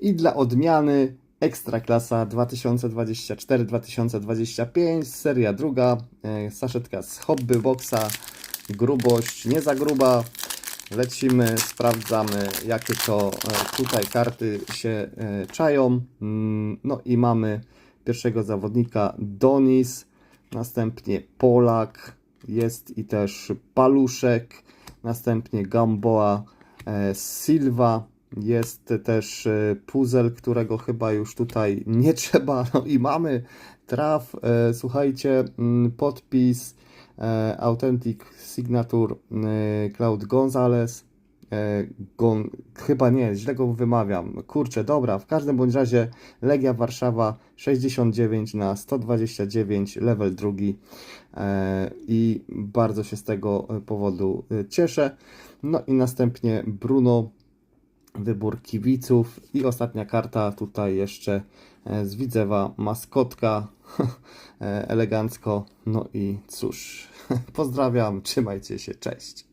I dla odmiany Ekstraklasa 2024-2025, seria druga, e, saszetka z Hobby Boxa, grubość nie za gruba. Lecimy, sprawdzamy jakie to e, tutaj karty się e, czają. Mm, No i mamy pierwszego zawodnika Donis, następnie Polak, jest i też Paluszek, następnie Gamboa Silva, jest też e, puzzle, którego chyba już tutaj nie trzeba. No i mamy traf, e, słuchajcie, mm, podpis e, Authentic Signature Cloud Gonzalez. E, Gon, chyba nie, źle go wymawiam. Kurczę, dobra, w każdym bądź razie Legia Warszawa 69 na 129, level drugi i bardzo się z tego powodu cieszę. No i następnie Bruno, wybór kibiców. I ostatnia karta tutaj jeszcze e, z Widzewa maskotka. E, elegancko. No i cóż, pozdrawiam, trzymajcie się, cześć.